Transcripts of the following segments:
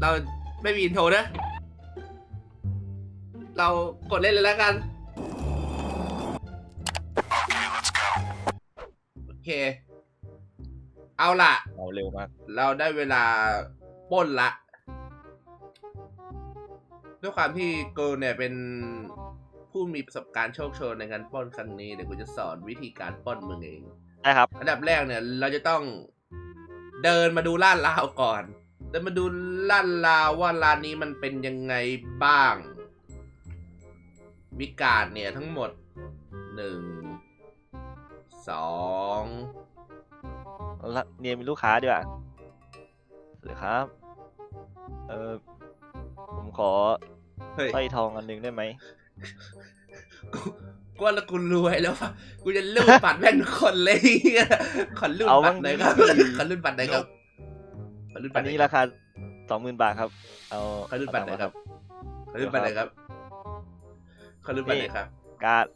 เราไม่มีอินโทรนะ เรากดเล่นเลยแล้วกัน โอเค เอาล่ะ เอาเร็วมาก เราได้เวลาปล้นละ ด้วยความที่กูเนี่ยเป็นผู้มีประสบการณ์โชคโชนในการปล้นครั้งนี้ เดี๋ยวกูจะสอนวิธีการปล้นมึงเอง ได้ครับ อันดับแรกเนี่ย เราจะต้องเดินมาดูลาดราวก่อน เดินมาดูลาดราวว่าร้านนี้มันเป็นยังไงบ้าง วิการดเนี่ยทั้งหมดหนึ่งสองเอาละเนียนเป็นลูกค้าดีกว่าสวัสดีครับ เออผมขอเฮ้ยสร้อยทองอันหนึ่งได้ไหมกูกูว่าแล้วกูรวยแล้วว่ะกูจะรูดบัตรแม่งทุกคนเลยขอรูดเอาบับ้าตงรหน่อยครับดิขอรูดบัตรหน่อยครับ ขอรูดบัอัตนรหน่นี้อยครับราคาสองหมื่นบาทครับ เอาขอรูดบัตรหน่อยครับขอรูดบัตรหน่อยครับขอรูดบัตรหน่อยครับการ์ด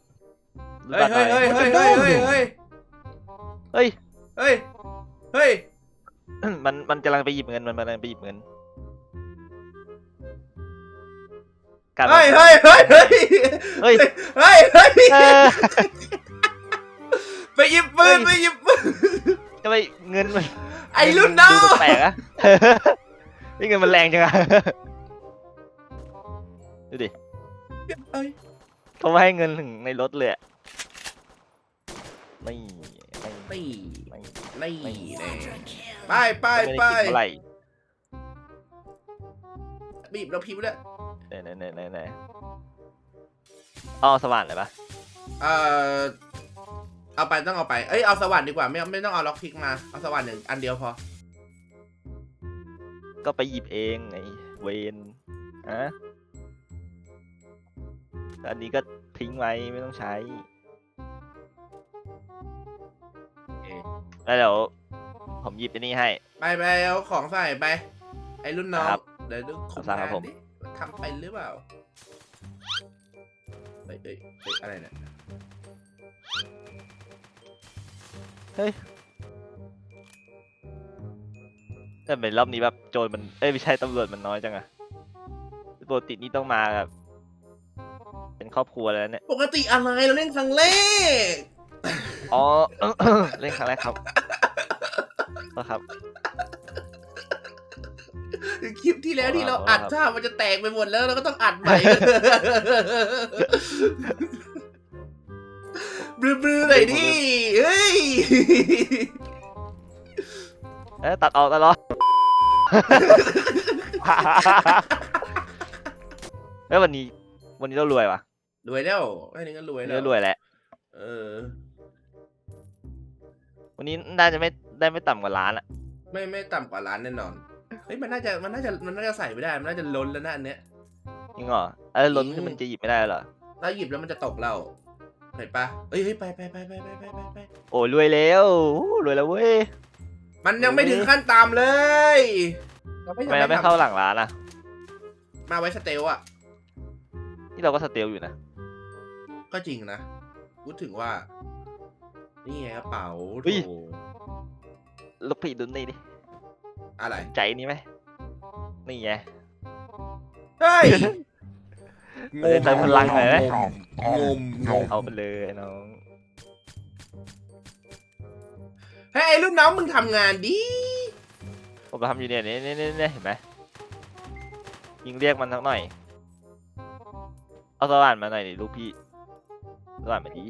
รูดเฮ้ยบัตรหเฮ้น่ยอยเฮ้ยเฮ้ยเฮ้ยเฮ้ยเฮ้ย เฮ้ยเฮ้ยมันมันกำลังไปหยิบเงินมันกำลังไปหยิบเงินการ์ดเฮ้ยเฮ้ยเฮ้ยเฮ้ยเฮ้ยเฮ้ยเฮ้ยเออไปหยิบปืนไปหยิบปืนทำไมเงินมัน ไอ้รุ่นน้องดูแปลกๆอะ นี่เงินมันแรงจังอะ ดูดิเอ้ยเขาไม่ให้เงินถึงในรถเลยอะไม่ไม่นี่ไม่นี่ไม่แน่ไปไปไม่ไปได้กินเท่าไหร่บีบเราพิมพ์ด้วยไหนไหนไหนไหนไหนอ๋อสว่านเลยปะเอ่อ เอาไปต้องเอาไป เอ้ยเอาสว่านดีกว่าไม่เอาไม่ต้องเอาล็อกพิกมา เอาสว่านหนึ่งอันเดียวพอ ก็ไปหยิบเองไงเวนอะแล้วอันนี้ก็ทิ้งไว้ไม่ต้องใช้เอ๊ะแล้วเดี๋ยวผมหยิบอันนี้ให้ ไปไปเอาของใส่ไป ไอ้รุ่นน้อง ครับเดี๋ยวดูคุมครับงานผม ดิทำเป็นหรือเปล่าเฮ้ยเฮ้ยเฮ้ยอะไรเนี่ย แต่เป็นรอบนี้แบบโจรมันเอ้ยไม่ใช่ตำรวจมันน้อยจังอะปกตินี่ต้องมาแบบเป็นครอบครัวแล้วเนี่ย ปกติอะไรเราเล่นครั้งแรก อ๋อ เล่นครั้งแรกครับก็ครับ คลิปที่แล้วที่เราว้าวอัดครับถ้ามันจะแตกไปหมดแล้วเราก็ต้องอัดใหม่ บลือๆหน่อยดิเฮ้ยเอ้ยตัดออกตัดออก เอ้ยวันนี้ วันนี้เรารวยว่ะรวยแล้วแค่นี้ก็รวยวันแล้นี้วเรารวยแหละ เออ วันนี้น่าจะไม่ได้ไม่ต่ำกว่าล้านอะไม่ไม่ต่ำกว่าล้านแน่นอนเฮ้ยมันน่าจะมันน่าจะมันน่าจะใส่ไม่ได้ มันน่าจะล้นแล้วนะอันเนี้ย จริงเหรอเอ้ยล้นจริงขึ้นมันจะหยิบไม่ได้เหรอ ถ้าหยิบแล้วมันจะตกเรา เห็นปะเฮ้ยเฮ้ยไปไปไปไปไปไปไปไปโอ้รวยแล้วโอ้รวยแล้วเว้ยมันยังไม่ถึงขั้นตามเลยเราไม่ทำไมเราไม่เข้าหลังร้านอะมาไว้สเตลอะนี่เราก็สเตลอยู่นะ ก็จริงนะพูดถึงว่า นี่ไงกระเป๋าเฮ้ยโถลูกพี่ดูนี่ดิอะไร ใจนี้ไหมนี่ไง เฮ้ย เออเติมพลังหน่อยไหม งมงมเอาไปเลยไอ้น้องเฮ้ยไอ้รุ่นน้องมึงทำงานดิผมทำอยู่เนี่ยนี่นี่นี่นี่เห็นไหมยิงเรียกมันสักหน่อย เอาสว่านมาหน่อยดิลูกพี่สว่านมาดี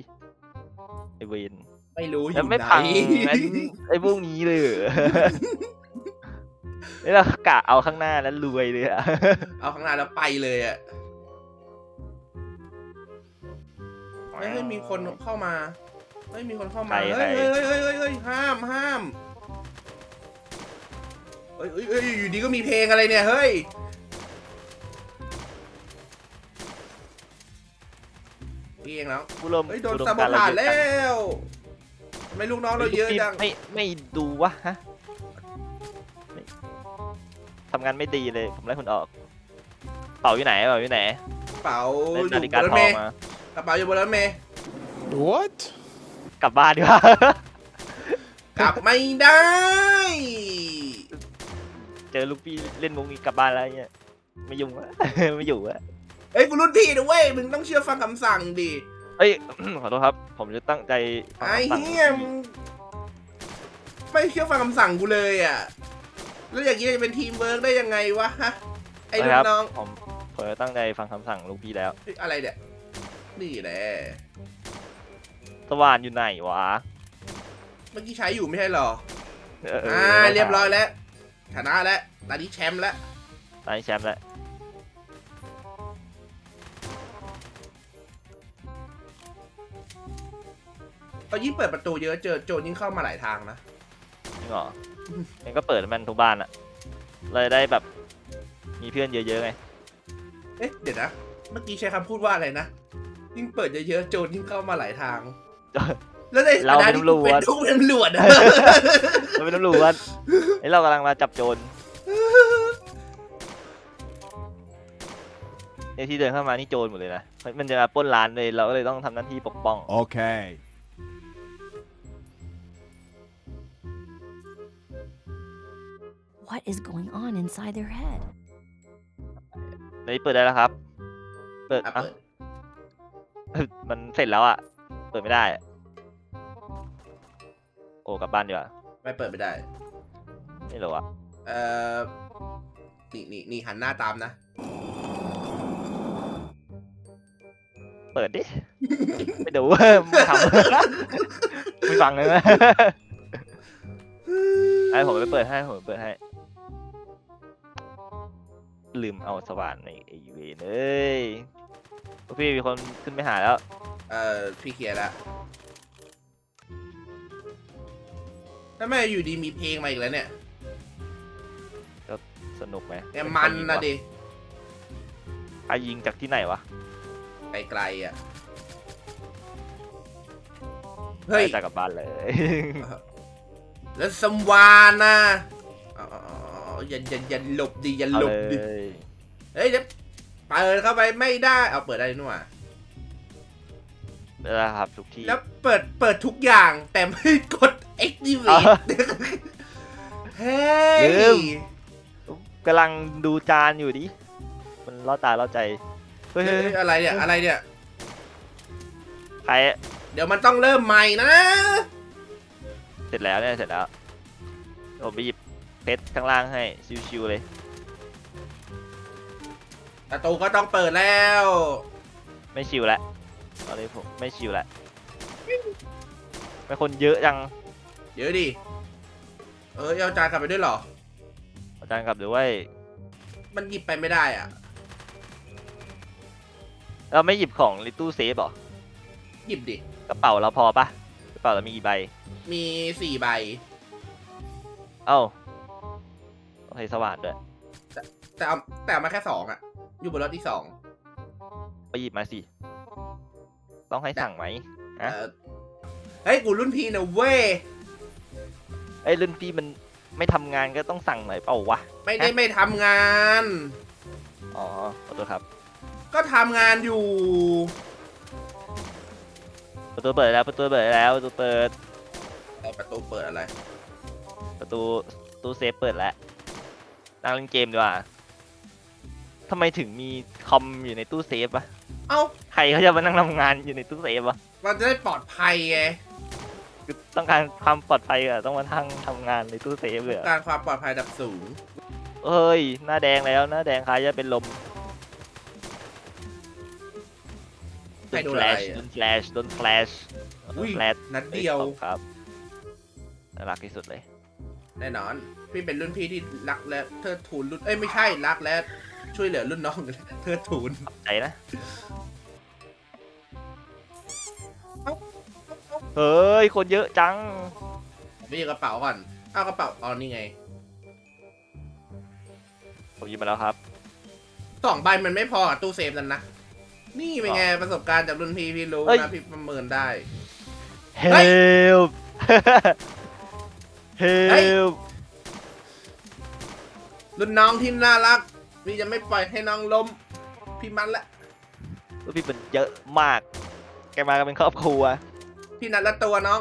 ไอเวนไม่รู้อแล้วยู่ไม่ไหนพังงั้นไอ้พวกนี้เลยเหรอ นี่เรากะเอาข้างหน้าแล้วรวยเลยอะ เอาข้างหน้าแล้วไปเลยอะ ไม่ให้มีคนเข้ามาไม่มีคนเข้ามาใครเฮ้ยใครเฮ้ยเฮ้ยเฮ้ยเฮ้ยห้ามห้ามเฮ้ยเฮ้ยเฮ้ยอยู่ดีก็มีเพลงอะไรเนี่ยเฮ้ยพี่เองแล้วผู้ร่วมเฮ้ยโดนผู้ร่วมสับการผ่านเยอะแล้จังวทำไมลูกน้องเราเยอะจังไม่ไม่ดูวะฮะไม่ทำงานไม่ดีเลยผมไล่คุณออกเป่าอยู่ไหนเป่าอยู่ไหนกระเป๋าอเล่นยู่นาฬิบกานรถทอเมงย์มา กระเป๋าอยู่บนรถเมย์ What? กลับบ้านดีกว่า กลับไม่ได้ เจอลูกพี่เล่นมุกอีกกลับบ้านแล้วเงี้ยไม่ยุ่งละไม่อยู่ละเอ้ยกูรุ่นพี่นะเว้ย มึงต้องเชื่อฟังคำสั่งดิเอ้ย ขอโทษครับ ผมจะตั้งใจฟังไอ้คำสั่งเฮียมึงไม่เชื่อฟังคำสั่งกูเลยอะ แล้วอย่างนี้จะเป็นทีมเวิร์กได้ยังไงวะฮะไอ้ลูคกรับน้องผมผมจะตั้งใจฟังคำสั่งลูกพี่แล้ว เฮ้ยอะไรเนี่ย นี่แหละสว่านอยู่ไหนวะเมื่อกี้ใช้อยู่ไม่ใช่เหรอเอออ่าเรียบร้อยแล้วชนะแล้วตอนนี้แชมป์แล้วตอนนี้แชมป์แล้วตอนยิ่งเปิดประตูเยอะเจอโจรยิ่งเข้ามาหลายทางนะจริงเหรอมันก็เปิดให้มันทุกบ้านอะเลยได้แบบ มีเพื่อนเยอะๆไงเอ๊ะเดี๋ยวนะ เมื่อกี้ใช้คำพูดว่าอะไรนะ ยิ่งเปิดเยอะๆโจรยิ่งเข้ามาหลายทาง แล้วในเราฐเป็นที่ตำรวจ เป็นทุกเป็นตำรวจอะเราเป็นตำรวจไอ้เรากำลังมาจับโจรไอ้ที่เดินเข้ามานี่โจรหมดเลยนะมันมันจะมาปล้นร้านเลยเราก็เลยต้องทำหน้าที่ปกป้อง Okay. What is going on inside their head? ในนี้เปิดได้แล้วครับ เปิดอะอะเปิด มันเสร็จแล้วอะ เปิดไม่ได้อะโอ้กลับบ้านดีกว่าไม่เปิดไม่ได้ ไม่รู้อะเอ่อ นี่นี่นี่หันหน้าตามนะ เปิดดิ ไม่ดูไม่ทำไม่ฟังเลยนะไอ้ผมไปเปิดให้ผมไปเปิดให้ ลืมเอาสว่านในไอเวนเอ้ย พี่มีคนขึ้นไปหาแล้ว เอ่อพี่เคลียร์แล้วแล้วแม่อยู่ดีมีเพลงมาอีกแล้วเนี่ยสนุกไหมเนี่ยมันนะดิใครยิงจากที่ไหนวะ ไกลๆอะ เฮ้ยไปจากกลับบ้านเลย แล้วสมวานนะอ๋ออย่าอย่าอย่าหลบดิอย่าเอาหลเลบดิยเฮ้ยเดี๋ยว เปิดเข้าไปไม่ได้ เอาเปิดได้นี่หว่าแล้วครับทุกที่ แล้วเปิดเปิดทุกอย่างแต่ไม่กด activate เอาเฮ้ยลืมกำลังดูจานอยู่ดิ มันล่อตาล่อใจเฮ้ยเฮ้ยอะไรเนี่ยอะไรเนี่ย ใครเดี๋ยวมันต้องเริ่มใหม่นะ เสร็จแล้วเนี่ยเสร็จแล้วผมไปหยิบเพชรข้างล่างให้ชิวๆเลย ประตูก็ต้องเปิดแล้ว ไม่ชิวแล้วตอนนี้ผมไม่ชิวแล้วเป็นคนเยอะจังเดี๋ยวดิ เออเอาจานกลับไปด้วยเหรอ อาจารย์กลับหรือว่ามันหยิบไปไม่ได้อะ เราไม่หยิบของลิตู้เซฟหรอหยิบดิ กระเป๋าเราพอปะกระเป๋าเรามีกี่ใบ มีสี่ใบ เอ้าต้องใช้สว่านด้วยแต่เอาแต่เอามาแค่สองอะ อยู่บนรถที่สองไปหยิบมาสิ ต้องให้สั่งไหมเอฮะอเฮ้ย กูรุ่นพี่นะเว้ย ไอ้ยรุ่นพี่มันไม่ทำงานก็ต้องสั่งหน่อยเปล่าวะ ไม่ได้ไม่ทำงาน อ๋อขอโทษครับก็ทำงานอยู่ ประตูเปิดแล้วประตูเปิดแล้วประตูเปิดไอประตูเปิดอะไร ประตูตู้เซฟเปิดแล้วนั่งเล่นเกมดีกว่า ทำไมถึงมีคอมอยู่ในตู้เซฟวะเอ้า ใครเขาจะมานั่งทำงานอยู่ในตู้เซฟวะมันจะได้ปลอดภัยไงคือต้องการความปลอดภัยอะต้องมาทั้งทำงานในตู้เซฟเลยเหรอการความปลอดภัยระดับสูง เอ้ย หน้าแดงแล้วหน้าแดงคล้ายจะเป็นลมใครโดนแฟอะลไรชอะ โดนแฟลชโดนแฟลชอุ้ยแฟลชนัดเดียวครับน่ารักที่สุดเลย แน่นอน พี่เป็นรุ่นพี่ที่รักและเทิดทูนรุ่นเอ้ยไม่ใช่รักและ ช่วยเหลือรุ่นน้องเทิดทูนใจนะเอ้าเฮ้ย คนเยอะจังไม่มีกระเป๋าก่อนเอากระเป๋าอ๋อนี่ไง ผมหยิบมาแล้วครับสองใบมันไม่พอกับตู้เซฟนั่นนะ นี่เป็นไงประสบการณ์จากรุ่นพี่พี่รู้เอ้ยนะพี่ประเมินได้ help เฮ้ย help รุ่นน้องที่น่ารัก พี่จะไม่ปล่อยให้น้องล้ม พี่มันละพี่เป็นเยอะมาก แกมากันเป็นครอบครัว พี่นัดละตัวน้อง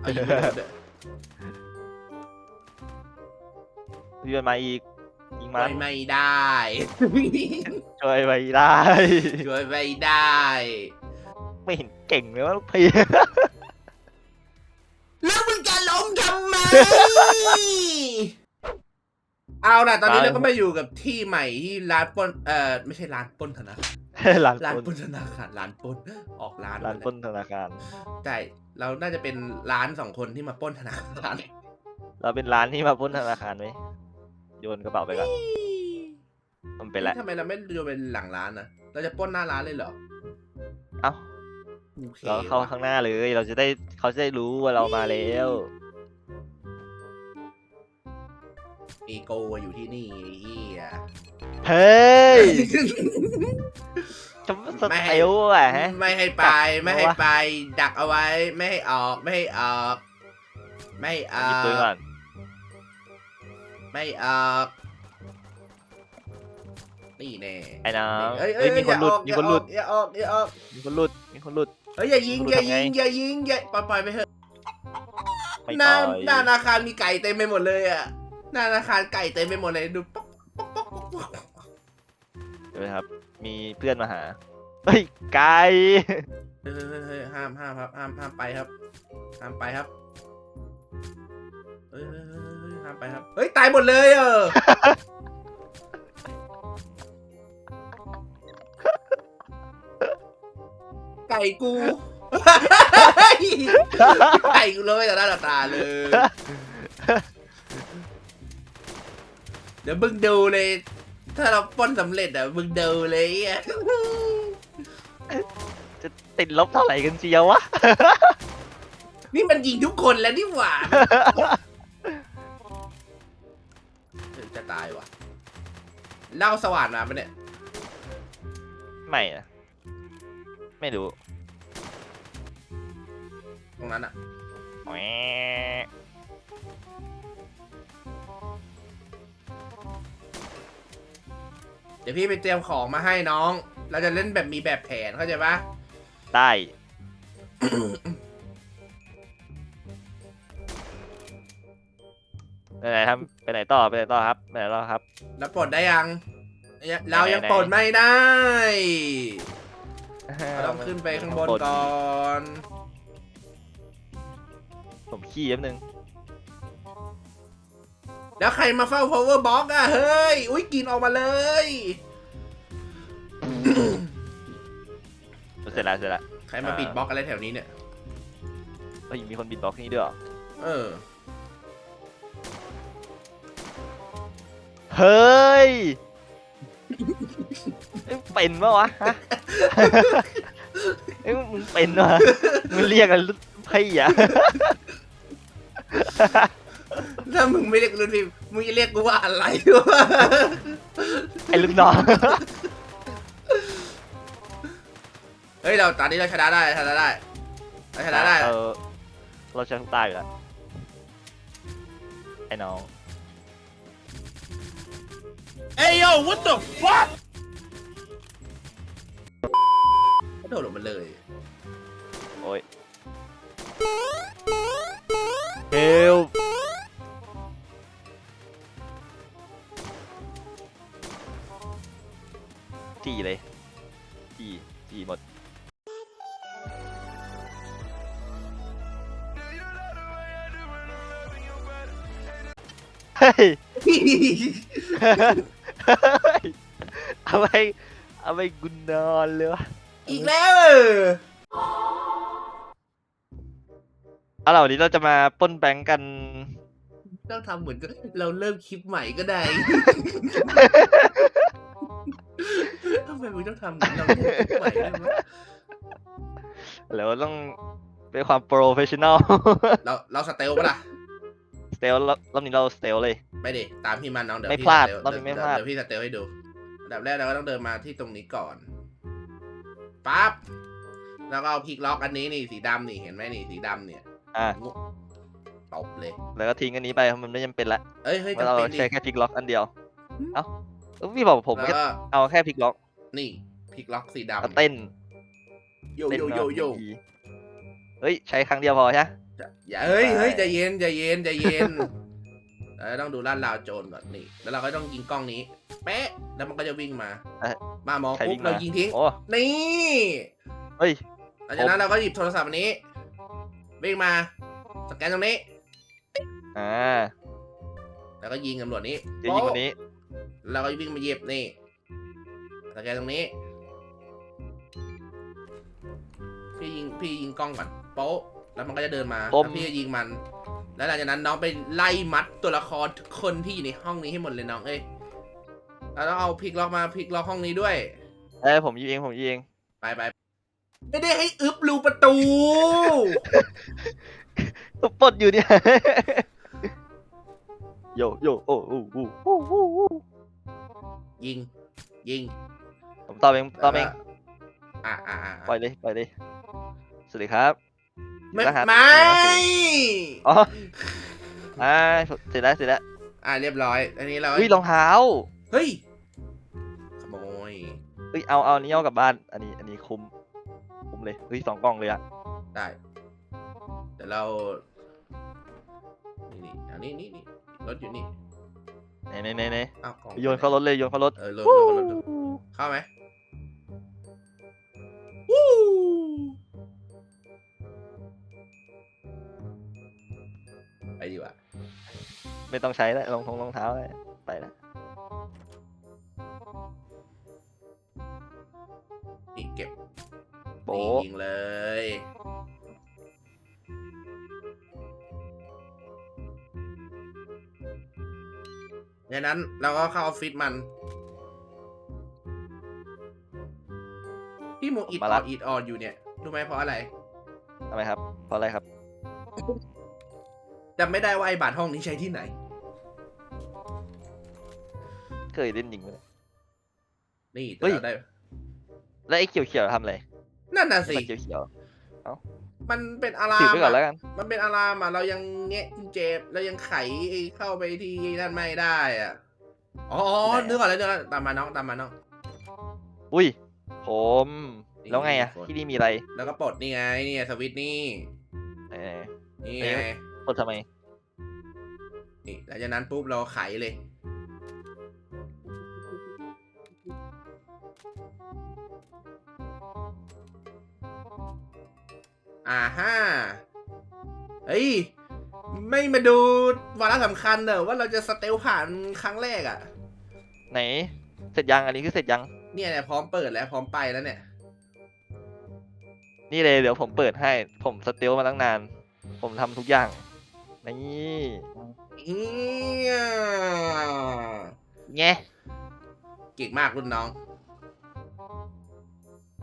เอายิงไม่โดนด้วยพี่มันมาอีก ยิงช่มัวนยไม่ได้ ช่วยไปได้ ช่วยไม่ได้ ไม่เห็นเก่งเลยวะลูกพี่ เอาล่ะ ตอนนี้เราก็มาอยู่กับที่ใหม่ที่ร้านปล้นเอ่อไม่ใช่ร้านปล้นธนาคารหลานร้านปล้นปล้นธนาคารร้านปล้นออกร้านหลานปล้นธนาคารใช่เราน่าจะเป็นร้านสองคนที่มาปล้นธนาคารเราเป็นร้านที่มาปล้นธนาคารไหมโยนกระเป๋าไปก่อนมันเป็นไรทำไมเราไม่ดูเป็นหลังร้านนะเราจะปล้นหน้าร้านเลยเหรอเอ้าโอคเราเข้าว่ะข้างหน้าเลย เราจะได้เขาจะได้รู้ว่าเรามาแล้ว อีโกอยู่ที่นี่ไอ้เฮียเฮ้ยจะสไม่ให้เตลอะฮะ ไม่ให้ไปไม่ให้ไป ดักเอาไว้ไม่ให้ออกไม่ให้ออก ไม่อหยิบอปืนก่อนไม่ออกนี่แน่ไอ้น้องเอ้ยเฮ้ยมีคนหลุดอย่ามีคนหลุดอย่าออกอย่าออกมีคนหลุดมีคนหลุด เฮ้ยอย่ายิงอย่ายิงอย่ายิงอย่าปล่อยปล่อยไปเถอะไม่หน้าต่อยหน้าธนาคารมีไก่เต็มไปหมดเลยอะ หน้าธนาคารไก่เต็มไปหมดเลยดูป๊อกป๊อกป๊อกป๊อกป๊อกเดี๋ยวนะครับ มีเพื่อนมาหา เฮ้ย ไก่เฮ้ยเฮ้ยเฮ้ยห้ามห้ามครับห้ามห้ามไปครับห้ามไปครับเฮ้ยเฮ้ยเฮ้ยเฮ้ยห้ามไปครับเฮ้ยตายหมดเลยเออ ไก่กู ไก่กูเลยต่อหน้าต่อตาเลย เดี๋ยวมึงดูเลย ถ้าเราปล้นสำเร็จอะมึงดูเลยอะ จะติดลบเท่าไหร่กันเชียววะ นี่มันยิงทุกคนแล้วนี่หว่าเฮ้ยจะตายว่ะเล่าสว่านมาปะเนี่ย ไม่นะไม่รู้ตรงนั้นอะ แหวะ ดี๋ยวพี่ไปเตรียมของมาให้น้อง เราจะเล่นแบบมีแบบแผนเข้าใจปะได้ ไปไหนครับ ไปไหนต่อ ไปไหนต่อครับ ไปไหนต่อครับ แล้วปลดได้ยังเนี่ยเรายังไหนๆปลดไม่ได้เราต้องขึ้นไปข้างบนก่อน ผมขี้แป๊บนึง แล้วใครมาเฝ้า power box อะ เฮ้ย อุ้ยกินออกมาเลย เสร็จแล้วเสร็จแล้วใครมาอ่าปิดบล็อกอะไรแถวนี้เนี่ย เฮ้ยมีคนบิดบล็อกนี่ด้วยเหรอเออ เฮ้ยเอ้ยเป็นปะวะฮะเอ้ยมึงเป็นวะมึงเรียกกันรุ่นพี่อะ ถ้ามึงไม่เรียกรุ่นพี่มึงจะเรียกกูว่าอะไรวะไอ้ลูกน้อง เฮ้ยเราตอนนี้เราชนะได้ชนะได้เราชนะได้เออเราชนะทุกตาอยู่แล้วไอ้น้องเอ้ยโย่ what the fuck กระโดดลงมาเลย โอ้ยเจีเลยจีจีหมดเฮ้ยเอาไปเอาไปกุนนอนเลยวะอีกแล้วเออเอาล่ะวันนี้เราจะมาปล้นแบงก์กัน ต้องทำเหมือนกับเราเริ่มคลิปใหม่ก็ได้ทำ ไมมึงต้องทำเหมือนเราเริ่มคลิปใหม่ด้วยวะแล้วต้องเป็นความโปรเฟชชั่นอล เราเราสเตลปะล่ะ สเตลรอบนี้เราสเตลเลยไม่ดิตามพี่มันน้องเดี๋ยวไม่พี่พลาดสเตลรอบนี้ไม่พลาด เดี๋ยวพี่สเตลให้ดูอันดับแรกเราก็ต้องเดินมาที่ตรงนี้ก่อนปั๊บแล้วก็เอาพลิกล็อกอันนี้นี่สีดำนี่เห็นไหมนี่สีดำเนี่ยอะตบเลย แล้วก็ทิ้งอันนี้ไปเพราะมันไม่จำเป็นละเอ้ยเฮ้ยเพราะเราจำเป็นดิใช้แค่พลิกล็อกอันเดียว เอ้าเอ้าพี่บอกผมแล้วแค่ก็เอาแค่พลิกล็อก นี่พลิกล็อกสีเอาดำเต้นโยเต้นโยโยโยเฮ้ย ใช้ครั้งเดียวพอใช่ไหมจะอย่าเฮ้ยไปเฮ้ยใจเย็นใจเย็นใจเย็นเราต้องดูลาดราวโจรก่อนนี่ แล้วเราก็ต้องยิงกล้องนี้เป๊ะแล้วมันก็จะวิ่งมา มามองใครปุ๊วิ่บงเรามายิงทิ้งโอ้นี่เฮ้ยหลังจากนั้นเราก็หยิบโทรศัพท์อันนี้วิ่งมา สแกนตรงนี้อ่าแล้วก็ยิงตำรวจนี้เดี๋ยวยิงคนนี้แล้วก็วิ่งมาเหยียบนี่ส แกนตรงนี้ พี่ยิงพี่ยิงกล้องก่อนโป๊ะแล้วมันก็จะเดินมาผม แล้วพี่จะยิงมัน แล้วหลังจากนั้นน้องไปไล่มัดตัวละครทุกคนที่อยู่ในห้องนี้ให้หมดเลยน้องเอ้ยเราต้องเอาพลิกล็อกมาพลิกล็อกห้องนี้ด้วย เอ้ยผมยิงเองผมยิงเองไปไปไม่ได้ให้อึบรูประตูปลดอยู่เนี่ย โยโยโอ้โอ้โอ้โอ้โอ้โอ้ยิง ยิงผม ตอบเองตอบเองอะอะอะปล่อยเลยปล่อยเลยสวัสดีครับไม่รหัสไม่อ๋ออ่าเสร็จแล้วเสร็จแล้วอะเรียบร้อย อันนี้เราเฮ้ยรองเท้าเฮ้ยขโมยเฮ้ยเอาเอาอันนี้เอากลับบ้าน อันนี้อันนี้คุ้มคุ้มเลยเฮ้ยสองกล่องเลยอะได้เดี๋ยวเรานี่นี่อันนี้นี่นี่รถอยู่นี่ไหนไหนไหนไหนอ้าวกล่องโยนเข้ารถเลยโยนเข้ารถเออรถรถรถรถเข้าไหม ไม่ต้องใช้แล้วรองทงรองเท้าเลยไปแล้วนี่เก็บโป๊นี่ยิงเลย ดังนั้นเราก็เข้าออฟฟิศมัน พี่โมอิดออดอิดออดอยู่เนี่ยรู้ไหมเพราะอะไร ทำไมครับเพราะอะไรครับ จำไม่ได้ว่าไอ้บาทห้องนี้ใช้ที่ไหน เคยเล่นยิงไหมเนี่ยนี่แต่เฮ้ย เราได้ แล้วไอ้เขียวเขียวๆทำอะไรนั่นน่ะสิ มันเขียวเขียวมันเป็นอะๆลาถือมไปก่อนแล้วอะกัน มันเป็นอะลามอะเรายังเงี้ยกุญแจเรายังไขไอ้เข้าไปที่นั่นไม่ได้อะ อ๋อนึกออกแล้วนึกออกแล้วตามมาน้องตามมาน้อง อุ้ย ผม นี่แล้วไงอะคน ที่นี่มีอะไร แล้วก็ปลดนี่ไงเนี่ยสวิตช์นี่ เออ นี่เอ๊ะไง กดทำไม นี่หลังจากนั้นปุ๊บเราไขเลย อ่าฮ่าเฮ้ย ไม่มาดูวาระสำคัญเนอะว่าเราจะสเตลผ่านครั้งแรกอะ่ะ ไหน เสร็จยังอันนี้คือเสร็จยัง เนี่ยเนี่ยพร้อมเปิดแล้วพร้อมไปแล้วเนี่ย นี่เลยเดี๋ยวผมเปิดให้ ผมสเตลมาตั้งนาน ผมทำทุกอย่าง นี่เอี๊ยแงเก่งมากรุ่นน้อง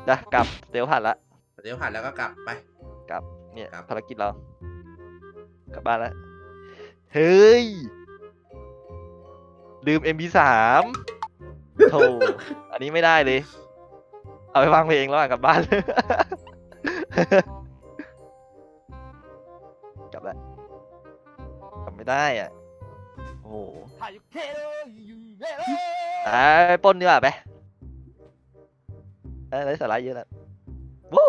จ้ะกลับสเตลผ่านละสเตลผ่านแล้วก็กลับไปเนี่ยครับภารกิจเรา กลับบ้านแล้ว เฮ้ย ลืม MP3 โธ่อันนี้ไม่ได้เลย เอาไปฟังเพลงแล้วอะกลับบ้านก ไม่ได้อะโอ้โหอ่าไปปล้นดีกว่าไปเอ้ยได้สาระเยอะแล้ววู้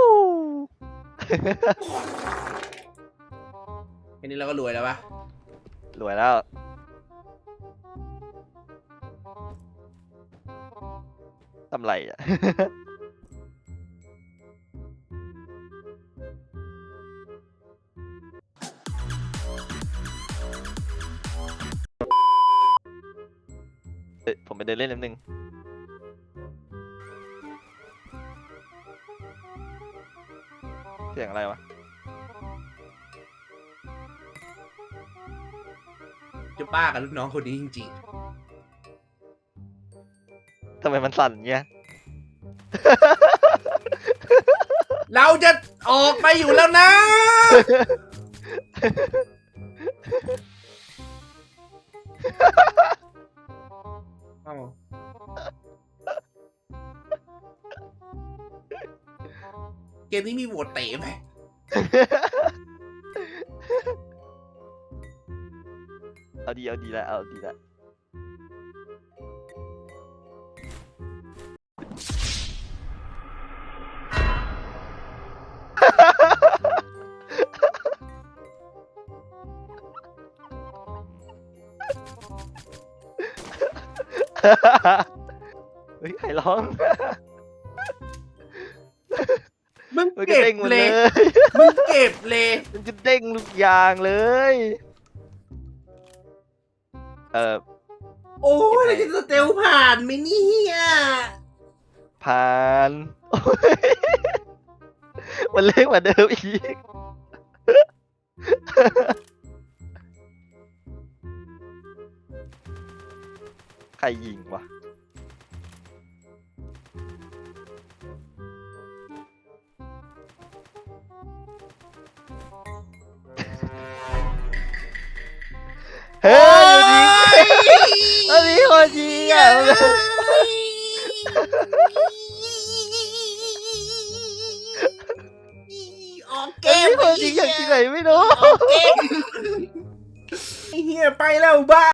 แค่นี้เราก็รวยแล้วปะรวยแล้ว ทำไรอะ เอ้ยผมไปเดินเล่นนิดนึง เสียงอะไรวะ จะป้ากับลูกน้องคนนี้จริงทำไมมันสั่นเงี้ย ๆ เราจะออกไปอยู่แล้วนะ มนี้มีโหวตเตะไหมเอาดีเอาดีละเอาดีละเฮ้ยใครร้อง ด้บงหมดเลเลยยมึงเก็บเลย มันจะเด้งทุกอย่างเลย เออโอ้ยเราจะสเตลผ่านไหมเนี่ยผ่านโอ้ยมันเล็กกว่าเดิมอีก ใครยิง มันยิงมันมีคนยิงอะออกเกมันมมีคนยิงอย่างที่ไหนไม่รู้ ออกเกม ไอ้เฮียไปแล้วบ้า